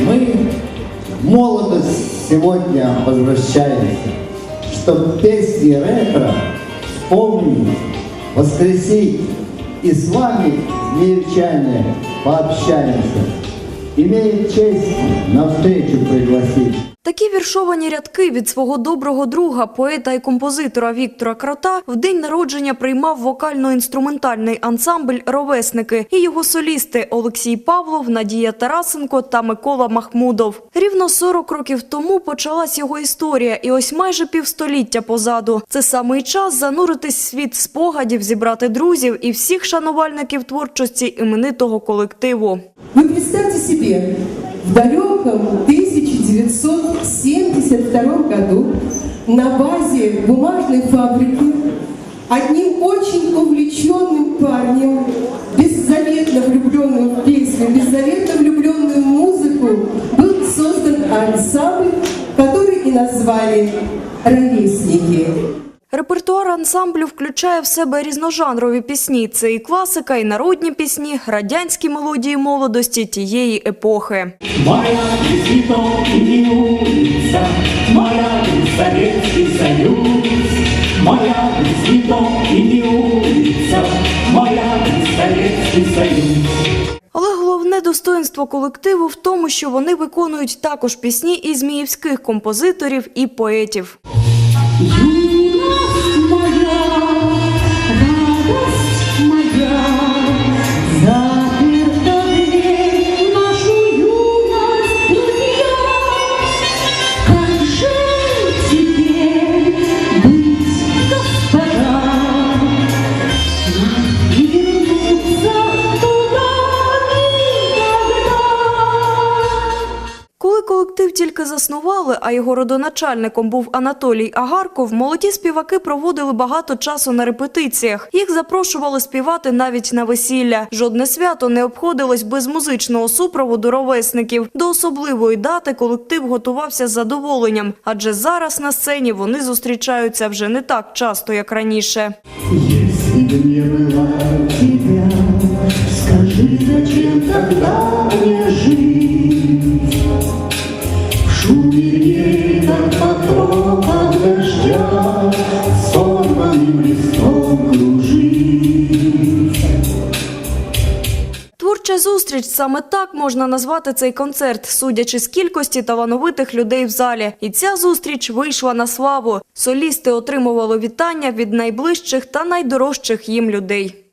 Мы в молодость сегодня возвращаемся, чтобы песни ретро вспомнить, воскресить и с вами, змеевчане, пообщаемся. Имеет честь на встречу пригласить. Такі віршовані рядки від свого доброго друга, поета і композитора Віктора Крота в день народження приймав вокально-інструментальний ансамбль «Ровесники» і його солісти Олексій Павлов, Надія Тарасенко та Микола Махмудов. Рівно 40 років тому почалась його історія, і ось майже півстоліття позаду. Це самий час зануритись в світ спогадів, зібрати друзів і всіх шанувальників творчості іменитого колективу. Вы представьте себе, в далеком 1972 году на базе бумажной фабрики одним очень увлеченным парнем, беззаветно влюбленным в песню, беззаветно влюбленную в музыку, был создан ансамбль, который и назвали «Ровесники». Репертуар ансамблю включає в себе різножанрові пісні. Це і класика, і народні пісні, радянські мелодії молодості тієї епохи. Моя цветочница, моя Советский Союз, моя цветочница, моя Советский Союз. Але головне достоинство колективу в тому, що вони виконують також пісні і зміївських композиторів і поетів. Колектив тільки заснували, а його родоначальником був Анатолій Агарков, молоді співаки проводили багато часу на репетиціях. Їх запрошували співати навіть на весілля. Жодне свято не обходилось без музичного супроводу ровесників. До особливої дати колектив готувався з задоволенням, адже зараз на сцені вони зустрічаються вже не так часто, як раніше. Скажи, зачем тогда Творча зустріч саме так можна назвати цей концерт, судячи з кількості талановитих людей в залі. І ця зустріч вийшла на славу. Солісти отримували вітання від найближчих та найдорожчих їм людей.